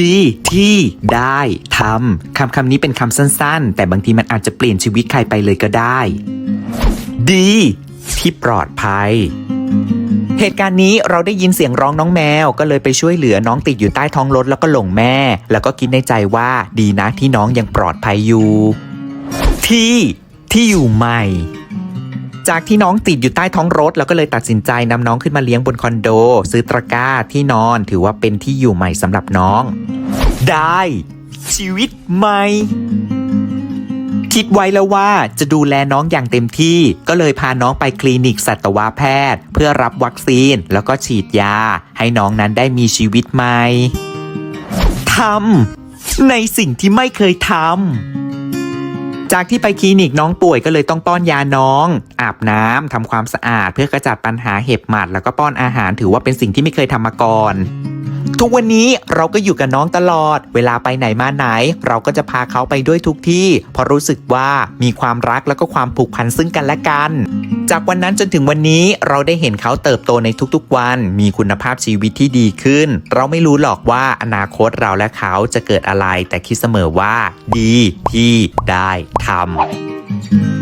ดีที่ได้ทำคำคำนี้เป็นคำสั้น ๆ แต่บางทีมันอาจจะเปลี่ยนชีวิตใครไปเลยก็ได้ ดี ที่ปลอดภัย เหตุการณ์นี้เราได้ยินเสียงร้องน้องแมว ก็เลยไปช่วยเหลือน้องติดอยู่ใต้ท้องรถแล้วก็หลงแม่ แล้วก็คิดในใจว่าดีนะที่น้องยังปลอดภัยอยู่ ที่ที่อยู่ใหม่ จากที่น้องติดอยู่ใต้ท้องรถ แล้วก็เลยตัดสินใจนำน้องขึ้นมาเลี้ยงบนคอนโด ซื้อตะกร้าที่นอนถือว่าเป็นที่อยู่ใหม่สำหรับน้อง ได้ ชีวิตใหม่คิดไว้แล้วว่าจะดูแลน้องอย่างเต็มที่ ก็เลยพาน้องไปคลินิกสัตวแพทย์ เพื่อรับวัคซีนแล้วก็ฉีดยา ให้น้องนั้นได้มีชีวิตใหม่ทำในสิ่งที่ไม่เคยทำ จากที่ไปคลินิกน้องป่วยก็เลยต้องป้อนยาน้อง อาบน้ำทำความสะอาด เพื่อกระจัดปัญหาเห็บหมัด แล้วก็ป้อนอาหารถือว่าเป็นสิ่งที่ไม่เคยทำมาก่อนทุกวันนี้เราก็อยู่กับน้องตลอด เวลาไปไหนมาไหน เราก็จะพาเขาไปด้วยทุกที่เพราะรู้สึกว่ามีความรักแล้วก็ความผูกพันซึ่งกันและกัน จากวันนั้นจนถึงวันนี้เราได้เห็นเขาเติบโตในทุกๆวัน มีคุณภาพชีวิตที่ดีขึ้น เราไม่รู้หรอกว่าอนาคตเราและเขาจะเกิดอะไร แต่คิดเสมอว่า ดีที่ได้ทำ